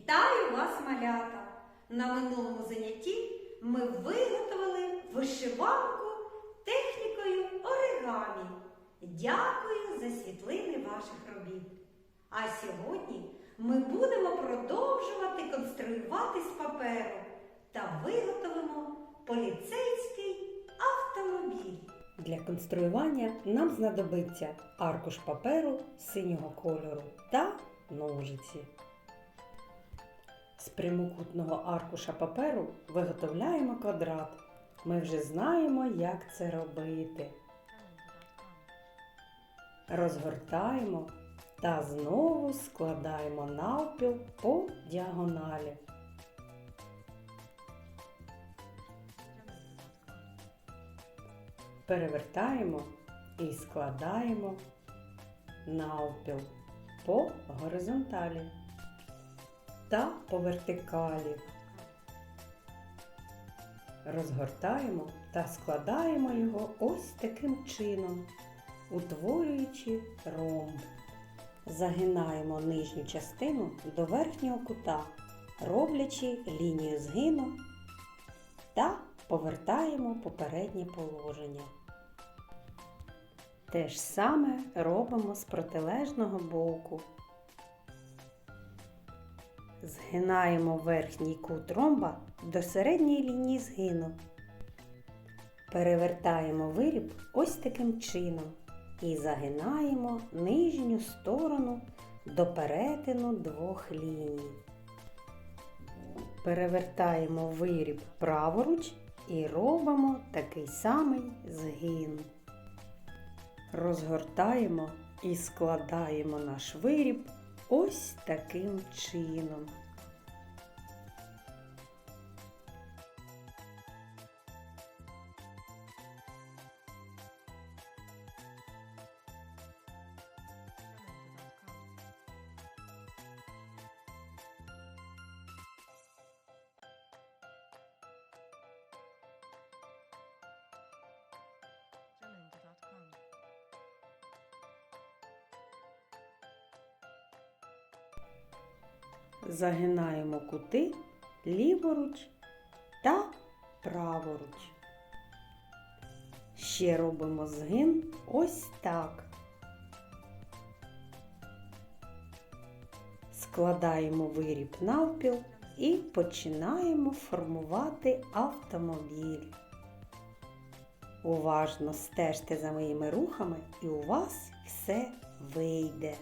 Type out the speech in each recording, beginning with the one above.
Вітаю вас, малята! На минулому занятті ми виготовили вишиванку технікою оригамі. Дякую за світлини ваших робіт. А сьогодні ми будемо продовжувати конструювати з паперу та виготовимо поліцейський автомобіль. Для конструювання нам знадобиться аркуш паперу синього кольору та ножиці. З прямокутного аркуша паперу виготовляємо квадрат. Ми вже знаємо, як це робити. Розгортаємо та знову складаємо навпіл по діагоналі. Перевертаємо і складаємо навпіл по горизонталі та по вертикалі. Розгортаємо та складаємо його ось таким чином, утворюючи ромб. Загинаємо нижню частину до верхнього кута, роблячи лінію згину та повертаємо попереднє положення. Те ж саме робимо з протилежного боку. Згинаємо верхній кут ромба до середньої лінії згину. Перевертаємо виріб ось таким чином і загинаємо нижню сторону до перетину двох ліній. Перевертаємо виріб праворуч і робимо такий самий згин. Розгортаємо і складаємо наш виріб ось таким чином. Загинаємо кути ліворуч та праворуч. Ще робимо згин ось так. Складаємо виріб навпіл і починаємо формувати автомобіль. Уважно стежте за моїми рухами і у вас все вийде.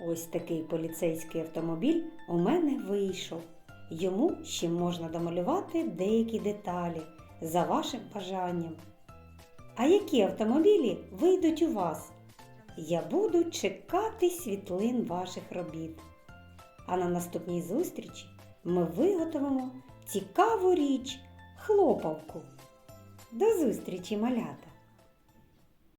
Ось такий поліцейський автомобіль у мене вийшов. Йому ще можна домалювати деякі деталі за вашим бажанням. А які автомобілі вийдуть у вас? Я буду чекати світлин ваших робіт. А на наступній зустрічі ми виготовимо цікаву річ хлопавку. До зустрічі, малята!